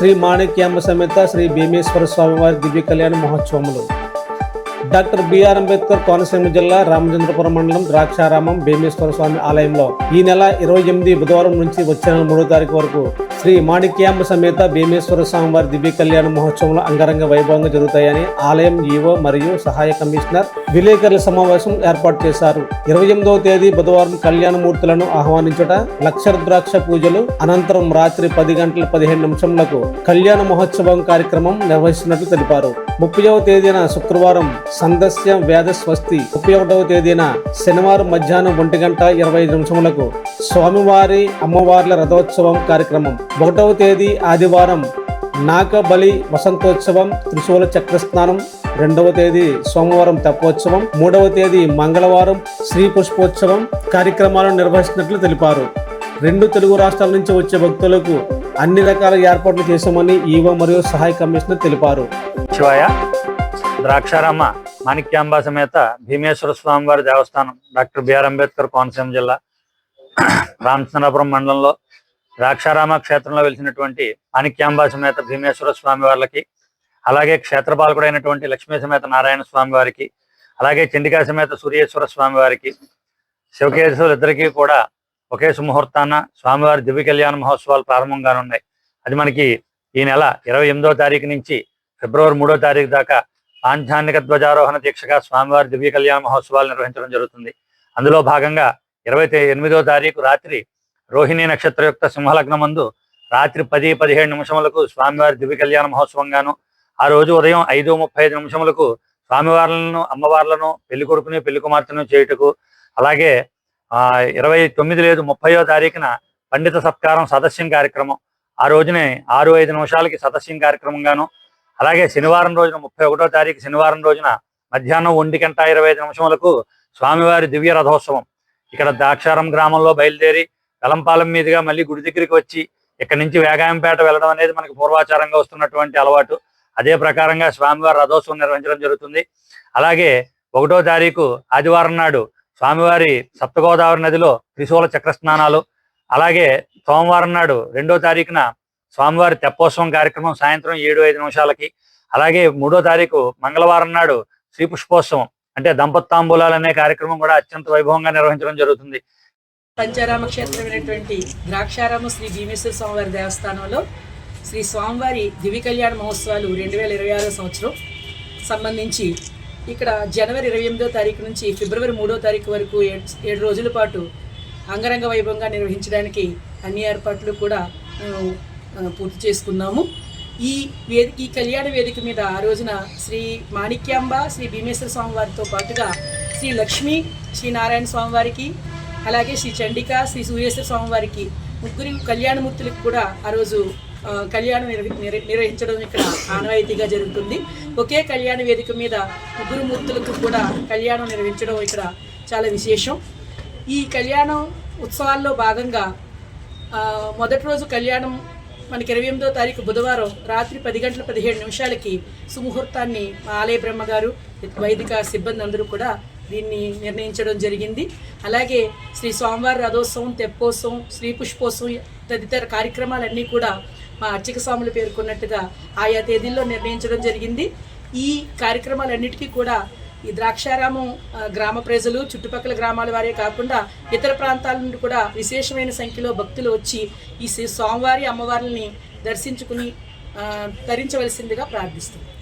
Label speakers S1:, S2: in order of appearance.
S1: శ్రీ మాణిక్యాంబ సమేత శ్రీ భీమేశ్వర స్వామివారి దివ్య కళ్యాణ మహోత్సవములు. Doctor B R Ambedkar Konaseema జిల్లా రామచంద్రపురం మండలం ద్రాక్షారామం భీమేశ్వర స్వామి ఆలయంలో ఈ నెల ఇరవై ఎనిమిది బుధవారం నుంచి వచ్చే నెల మూడో తారీఖు వరకు శ్రీ మాణిక్యాంబ సమేత భీమేశ్వర స్వామివారి దివ్య కళ్యాణ మహోత్సవంలో అంగరంగ వైభవంగా జరుగుతాయని ఆలయం ఈవో మరియు సహాయ కమిషనర్ విలేకరుల సమావేశం ఏర్పాటు చేశారు. ఇరవై ఎనిమిదవ తేదీ బుధవారం కళ్యాణమూర్తులను ఆహ్వానించుట లక్షర ద్రాక్ష పూజలు అనంతరం రాత్రి పది గంటల పదిహేను నిమిషంలకు కళ్యాణ మహోత్సవం కార్యక్రమం నిర్వహిస్తున్నట్లు తెలిపారు. ముప్పైవ తేదీన శుక్రవారం సందస్య వేద స్వస్తి ముప్పై ఒకటవ తేదీన శనివారం మధ్యాహ్నం ఒంటి గంట ఇరవై ఐదు నిమిషములకు స్వామివారి అమ్మవార్ల రథోత్సవం కార్యక్రమం. ఒకటవ తేదీ ఆదివారం నాగబలి వసంతోత్సవం త్రిశూల చక్రస్నానం. రెండవ తేదీ సోమవారం తెప్పోత్సవం. మూడవ తేదీ మంగళవారం శ్రీ పుష్పోత్సవం కార్యక్రమాలను నిర్వహిస్తున్నట్లు తెలిపారు. రెండు తెలుగు రాష్ట్రాల నుంచి వచ్చే భక్తులకు అన్ని రకాల ఏర్పాట్లు చేశామని ఈవో మరియు సహాయ కమిషనర్ తెలిపారు.
S2: శివాయ ద్రాక్షారామ మాణిక్యాంబ సమేత భీమేశ్వర స్వామివారి దేవస్థానం డాక్టర్ బిఆర్ అంబేద్కర్ కోనసీమ జిల్లా రామచంద్రపురం మండలంలో ద్రాక్షారామ క్షేత్రంలో వెలిసినటువంటి అనిక్యాంబా సమేత భీమేశ్వర స్వామి వారికి అలాగే క్షేత్రపాలకుడైనటువంటి లక్ష్మీ సమేత నారాయణ స్వామి వారికి అలాగే చండికా సమేత సూర్యేశ్వర స్వామి వారికి శివకేశ్వరులిద్దరికీ కూడా ఒకే సుముహూర్తాన స్వామివారి దివ్య కళ్యాణ మహోత్సవాలు ప్రారంభంగానున్నాయి అది మనకి ఈ నెల ఇరవై ఎనిమిదో తారీఖు నుంచి ఫిబ్రవరి మూడో తారీఖు దాకా ఆంధ్యానిక ధ్వజారోహణ దీక్షగా స్వామివారి దివ్య కళ్యాణ మహోత్సవాలు నిర్వహించడం జరుగుతుంది. అందులో భాగంగా ఇరవై ఎనిమిదో తారీఖు రాత్రి రోహిణి నక్షత్ర యొక్క సింహలగ్నమందు రాత్రి పది పదిహేడు నిమిషములకు స్వామివారి దివ్య కళ్యాణ మహోత్సవంగాను ఆ రోజు ఉదయం ఐదు ముప్పై ఐదు నిమిషములకు స్వామివార్లను అమ్మవార్లను పెళ్ళి కొడుకుని పెళ్ళి కుమార్తెను చేయుటకు అలాగే ఇరవై తొమ్మిది లేదు ముప్పయో తారీఖున పండిత సత్కారం సదస్యం కార్యక్రమం ఆ రోజునే ఆరు ఐదు నిమిషాలకి సదస్యం కార్యక్రమంగాను అలాగే శనివారం రోజున ముప్పై ఒకటో తారీఖు శనివారం రోజున మధ్యాహ్నం ఒంటి గంట ఇరవై ఐదు నిమిషములకు స్వామివారి దివ్య రథోత్సవం. ఇక్కడ ద్రాక్షారం గ్రామంలో బయలుదేరి వెలంపాలెం మీదుగా మళ్ళీ గుడి దగ్గరికి వచ్చి ఇక్కడ నుంచి వేగాయంపేట వెళ్ళడం అనేది మనకి పూర్వాచారంగా వస్తున్నటువంటి అలవాటు. అదే ప్రకారంగా స్వామివారి రథోత్సవం నిర్వహించడం జరుగుతుంది. అలాగే ఒకటో తారీఖు ఆదివారం నాడు స్వామివారి సప్తగోదావరి నదిలో త్రిశూల చక్ర స్నానాలు అలాగే సోమవారం నాడు రెండో తారీఖున స్వామివారి తెప్పోత్సవం కార్యక్రమం సాయంత్రం ఏడు ఐదు నిమిషాలకి. అలాగే మూడో తారీఖు మంగళవారం నాడు శ్రీ పుష్పోత్సవం అంటే దంపతాంబూలాలు అనే కార్యక్రమం కూడా అత్యంత వైభవంగా నిర్వహించడం జరుగుతుంది.
S3: పంచారామ క్షేత్రమైనటువంటి ద్రాక్షారామ శ్రీ భీమేశ్వర స్వామివారి దేవస్థానంలో శ్రీ స్వామివారి దివి కళ్యాణ మహోత్సవాలు రెండు వేల ఇరవై ఆరో సంవత్సరం సంబంధించి ఇక్కడ జనవరి ఇరవై ఎనిమిదో తారీఖు నుంచి ఫిబ్రవరి మూడో తారీఖు వరకు ఏడు ఏడు రోజుల పాటు అంగరంగ వైభవంగా నిర్వహించడానికి అన్ని ఏర్పాట్లు కూడా మేము పూర్తి చేసుకున్నాము. ఈ వేదిక ఈ కళ్యాణ వేదిక మీద ఆ రోజున శ్రీ మాణిక్యాంబ శ్రీ భీమేశ్వర స్వామి వారితో పాటుగా శ్రీ లక్ష్మి శ్రీ నారాయణ స్వామి వారికి అలాగే శ్రీ చండిక శ్రీ సూర్యేశ్వర స్వామి వారికి ముగ్గురు కళ్యాణమూర్తులకు కూడా ఆ రోజు కళ్యాణం నిర్వహి నిర్వ- నిర్వహించడం ఇక్కడ ఆనవాయితీగా జరుగుతుంది. ఒకే కళ్యాణ వేదిక మీద ముగ్గురు మూర్తులకు కూడా కళ్యాణం నిర్వహించడం ఇక్కడ చాలా విశేషం. ఈ కళ్యాణం ఉత్సవాల్లో భాగంగా మొదటి రోజు కళ్యాణం మనకి ఇరవై ఎనిమిదో తారీఖు బుధవారం రాత్రి పది గంటల పదిహేడు నిమిషాలకి సుముహూర్తాన్ని మా ఆలయ బ్రహ్మగారు వైదిక సిబ్బంది అందరూ కూడా దీన్ని నిర్ణయించడం జరిగింది. అలాగే శ్రీ స్వామివారి రథోత్సవం తెప్పోత్సవం శ్రీ పుష్పోత్సవం తదితర కార్యక్రమాలన్నీ కూడా మా అర్చక స్వాములు పేర్కొన్నట్టుగా ఆయా తేదీల్లో నిర్ణయించడం జరిగింది. ఈ కార్యక్రమాలన్నిటికీ కూడా ఈ ద్రాక్షారామం గ్రామ ప్రజలు చుట్టుపక్కల గ్రామాల వారే కాకుండా ఇతర ప్రాంతాల నుండి కూడా విశేషమైన సంఖ్యలో భక్తులు వచ్చి ఈ శ్రీ స్వామివారి అమ్మవారిని దర్శించుకుని ధరించవలసిందిగా తరించవలసిందిగా